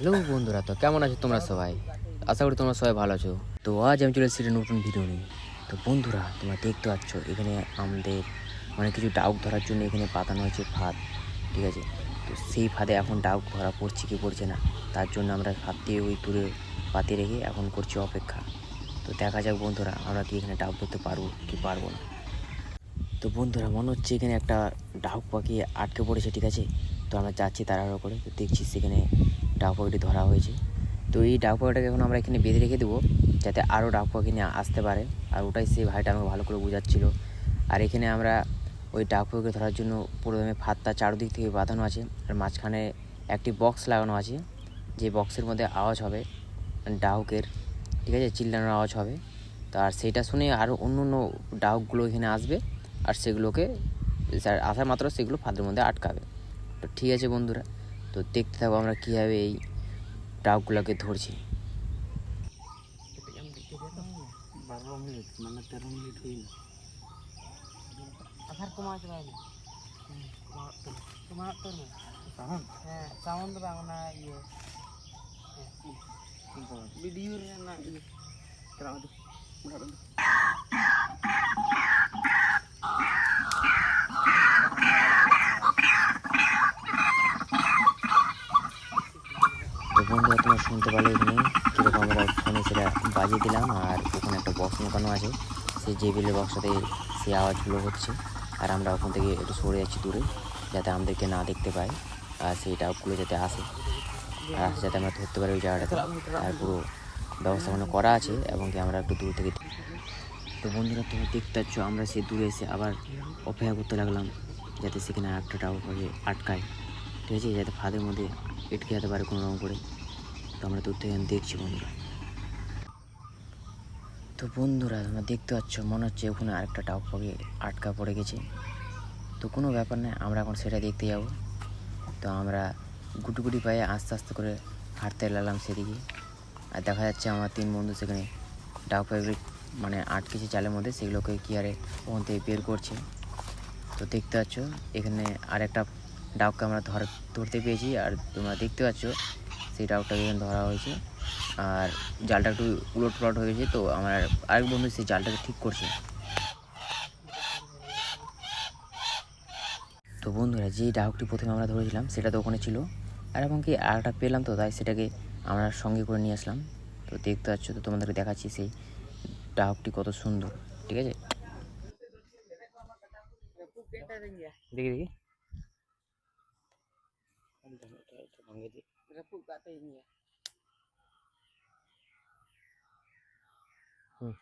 Hello বন্ধুরা, তো কেমন আছো তোমরা সবাই? আশা করি তোমরা সবাই ভালো আছো। তো আজ আমি চলে এসেছি নতুন ভিডিও নিয়ে। তো বন্ধুরা, তোমরা দেখতে পাচ্ছ, এখানে আমাদের মানে কিছু ডাউক ধরার জন্য এখানে পাতানো হয়েছে ফাঁদ, ঠিক আছে? তো সেই ফাঁদে এখন ডাউক ধরা পড়ছে কি পড়ছে না, তার জন্য আমরা ফাঁদ দিয়ে ওই দূরে পাতে রেখে এখন করছি অপেক্ষা। তো দেখা যাক বন্ধুরা, আমরা কি এখানে ডাউক ধরতে পারব কি পারব না। তো বন্ধুরা, মনে হচ্ছে এখানে একটা ডাউক পাখি আটকে পড়েছে, ঠিক আছে? তো আমরা যাচ্ছি তাড়াহুড়ো করে, তো দেখছি সেখানে ডাক পাখিটি ধরা হয়েছে। তো এই ডাক পাখিটাকে এখন আমরা এখানে বেঁধে রেখে দেবো, যাতে আরও ডাক পাখি নিয়ে আসতে পারে। আর ওটাই সেই ভাইটা আমাকে ভালো করে বোঝাচ্ছিল। আর এখানে আমরা ওই ডাক পাখিকে ধরার জন্য প্রথমে ফাতটা চারদিক থেকে বাঁধানো আছে, আর মাঝখানে একটি বক্স লাগানো আছে, যে বক্সের মধ্যে আওয়াজ হবে, ডাউকের, ঠিক আছে, চিল্লানোর আওয়াজ হবে। তার সেটা শুনে আরও অন্য অন্য ডাউকগুলো এখানে আসবে, আর সেগুলোকে আসার মাত্র সেগুলো ফাঁদের মধ্যে আটকাবে। তো ঠিক আছে বন্ধুরা। তো দেখতে থাকব আমরা কীভাবে এই ডাউকগুলোকে ধরছি। বারো মিনিট। মানে তেরো মিনিট হইনি আধার কমাতে পারবে তোমার তোর হ্যাঁ সাউন্ড বাংলা ইয়ে ভিডিও না ইয়ে তো বন্ধুরা তোমরা শুনতে পারলে এখানে কীরকম আমরা ফোনে সেটা বাজিয়ে দিলাম আর ওখানে একটা বক্স মোটানো আছে। সেই জেবিলের বক্সটাতে সেই আওয়াজগুলো হচ্ছে। আর আমরা ওখান থেকে একটু সরে যাচ্ছি দূরে, যাতে আমাদেরকে না দেখতে পায় আর সেই ডাউকগুলো যাতে আসে। আর যাতে আমরা ধরতে পারি ওই জায়গাটাতে। আর পুরো ব্যবস্থাপনা করা আছে এবং কি আমরা একটু দূর থেকে তো বন্ধুরা, তোমরা দেখতে পাচ্ছ, আমরা সেই দূরে এসে আবার অপেক্ষা করতে লাগলাম, যাতে সেখানে একটা পাখি আটকায়। ঠিক আছে, যাতে ফাঁদের মধ্যে এটকে যেতে পারে কোনো রকম করে। তো আমরা দূর থেকে দেখছি বন্ধুরা। তো বন্ধুরা, তোমরা দেখতে পাচ্ছ, মনে হচ্ছে ওখানে আরেকটা ডাউক পাখি আটকা পড়ে গেছে। তো কোনো ব্যাপার নয়, আমরা এখন সেটা দেখতে যাব। তো আমরা গুটি গুটি পায়ে আস্তে আস্তে করে হাঁটতে লাগলাম সেদিকে। আর দেখা যাচ্ছে আমার তিন বন্ধু সেখানে ডাউক পাখিগুলি মানে আটকেছে চালের মধ্যে, সেগুলোকে কি আরে ওখান থেকে বের করছে। তো দেখতে পাচ্ছ, এখানে আরেকটা ডাউককে আমরা ধর, ধরতে পেয়েছি। আর তোমরা দেখতে পাচ্ছ সেই ডাউকটাকে এখানে ধরা হয়েছে। আর জালটা একটু উলট পালট হয়ে গেছে, তো আমার আরেক বন্ধু সেই জালটাকে ঠিক করছে। তো বন্ধুরা, যেই ডাউকটি প্রথমে আমরা ধরেছিলাম, সেটা তো ওখানে ছিল। আর এবং কি আরেকটা পেলাম তো, তাই সেটাকে আমরা সঙ্গে করে নিয়ে আসলাম। তো দেখতে পাচ্ছ, তো তোমাদেরকে দেখাচ্ছি সেই ডাউকটি কত সুন্দর, ঠিক আছে? দেখি দেখি। Kandang udah ini. Ya. Hmm.